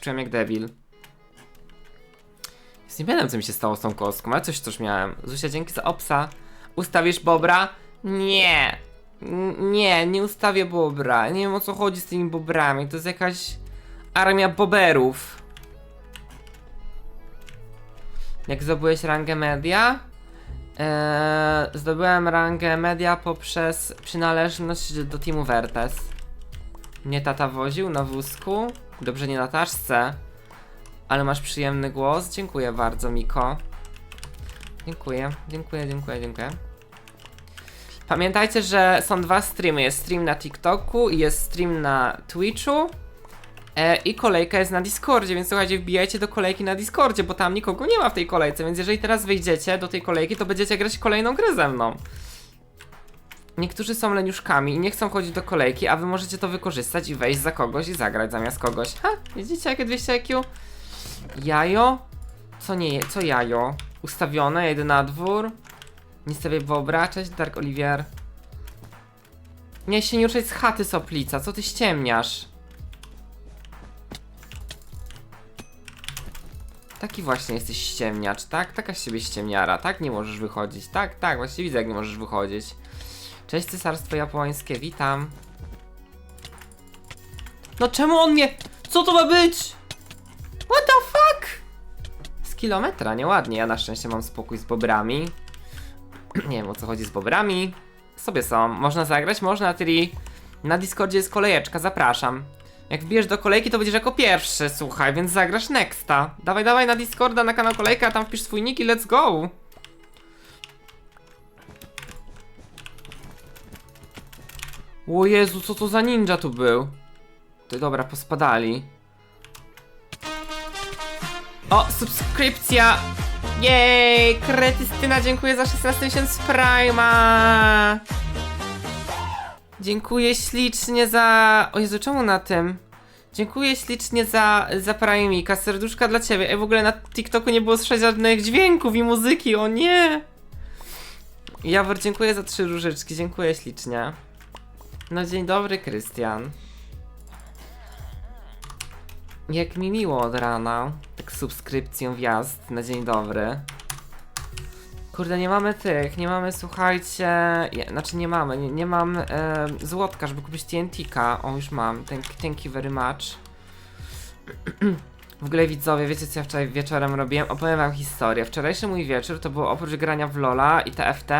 Czułem jak debil. Jest nie pamiętam co mi się stało z tą kostką, ale coś też miałem. Zuzia, dzięki za obsa. Ustawisz bobra? Nie. N- Nie, nie ustawię bobra. Nie wiem o co chodzi z tymi bobrami. To jest jakaś armia boberów. Jak zdobyłeś rangę media? Eee, zdobyłem rangę media poprzez przynależność do teamu Vertes. Mnie tata woził na wózku. Dobrze, nie na taczce. Ale masz przyjemny głos. Dziękuję bardzo, Miko. Dziękuję, dziękuję, dziękuję, dziękuję. Pamiętajcie, że są dwa streamy. Jest stream na TikToku i jest stream na Twitchu. E, I kolejka jest na Discordzie, więc słuchajcie, wbijajcie do kolejki na Discordzie, bo tam nikogo nie ma w tej kolejce, więc jeżeli teraz wejdziecie do tej kolejki, to będziecie grać kolejną grę ze mną. Niektórzy są leniuszkami i nie chcą chodzić do kolejki, a wy możecie to wykorzystać i wejść za kogoś i zagrać zamiast kogoś. Ha, widzicie jakie 200 IQ? Jajo? Co nie? Co jajo? Ustawione, jedę na dwór. Nie wobra, cześć Dark Olivier. Nie się nie z chaty soplica, co ty ściemniasz? Taki właśnie jesteś ściemniacz, tak? Taka z siebie ściemniara, tak? Nie możesz wychodzić, tak? Tak, właśnie widzę jak nie możesz wychodzić. Cześć Cesarstwo Japońskie, witam. No czemu on mnie... Co to ma być? What the fuck? Z kilometra, nieładnie. Ja na szczęście mam spokój z bobrami. nie wiem o co chodzi z bobrami. Sobie są. Można zagrać? Można, Tri. Na Discordzie jest kolejeczka, zapraszam. Jak wbijesz do kolejki, to będziesz jako pierwszy, słuchaj, więc zagrasz nexta. Dawaj, dawaj na Discorda, na kanał kolejka, tam wpisz swój nick i let's go. O Jezu, co to za ninja tu był? Ty dobra, pospadali. O, subskrypcja! Jej! Kretystyna, dziękuję za 16 miesięcy Prima! Dziękuję ślicznie za... O Jezu, czemu na tym? Dziękuję ślicznie za, za Primika, serduszka dla ciebie. Ej, w ogóle na TikToku nie było słyszeć żadnych dźwięków i muzyki, o nie! Jawor, dziękuję za trzy różyczki, dziękuję ślicznie. No dzień dobry, Krystian. Jak mi miło od rana, tak subskrypcją wjazd na dzień dobry. Kurde, nie mamy tych, nie mamy, słuchajcie, je, znaczy nie mamy, nie, nie mam e, złotka, żeby kupić TNT-ka. O, już mam, thank, thank you very much. W ogóle widzowie, wiecie co ja wczoraj wieczorem robiłem? Opowiem wam historię. Wczorajszy mój wieczór to było oprócz grania w Lola i TFT,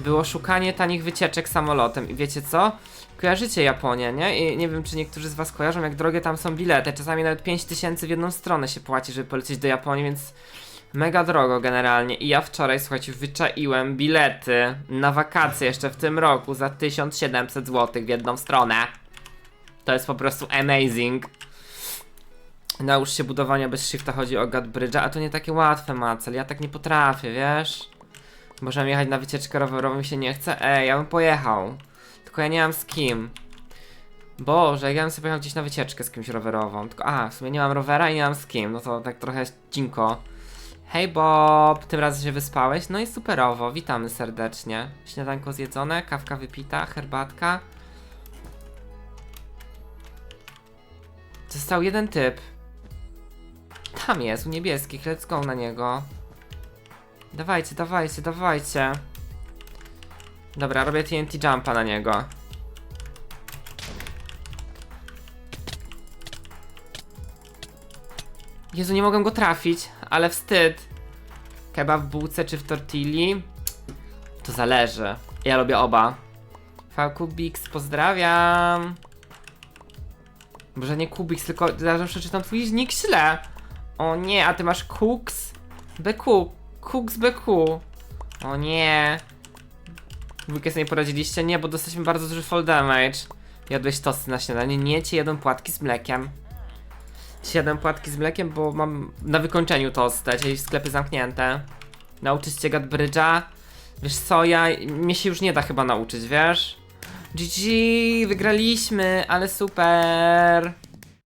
było szukanie tanich wycieczek samolotem. I wiecie co? Kojarzycie Japonię, nie? I nie wiem, czy niektórzy z was kojarzą, jak drogie tam są bilety. Czasami nawet 5000 w jedną stronę się płaci, żeby polecieć do Japonii, więc mega drogo generalnie. I ja wczoraj, słuchajcie, wyczaiłem bilety na wakacje jeszcze w tym roku za 1700 zł w jedną stronę. To jest po prostu amazing. Naucz się budowania bez shifta, chodzi o God Bridge'a, a to nie takie łatwe, Macel. Ja tak nie potrafię, wiesz? Możemy jechać na wycieczkę rowerową mi się nie chce? Ej, ja bym pojechał. Tylko ja nie mam z kim. Boże, ja bym sobie pojechał gdzieś na wycieczkę z kimś rowerową. Tylko, a, w sumie nie mam rowera i nie mam z kim. No to tak trochę cinko. Hej Bob, tym razem się wyspałeś? No i superowo, witamy serdecznie. Śniadanko zjedzone, kawka wypita, herbatka. Został jeden typ. Tam jest, u niebieskich, let's go na niego. Dawajcie, dawajcie, dawajcie. Dobra, robię TNT jumpa na niego. Jezu, nie mogę go trafić, ale wstyd. Kebab w bułce czy w tortilli? To zależy. Ja lubię oba. Falkubix, pozdrawiam. Może nie Kubix, tylko zawsze czytam twój nick źle. O nie, a ty masz Cooks? BQ. Cooks BQ. O nie. Dwójkę sobie poradziliście? Nie, bo dostaliśmy bardzo duży fall damage. Jadłeś tosty na śniadanie? Nie, ci jadą płatki z mlekiem. 7 płatki z mlekiem, bo mam na wykończeniu tostę, czyli sklepy zamknięte. Nauczyć cię Gatbridge'a. Wiesz co, ja, mnie się już nie da chyba nauczyć, wiesz? GG, wygraliśmy, ale super.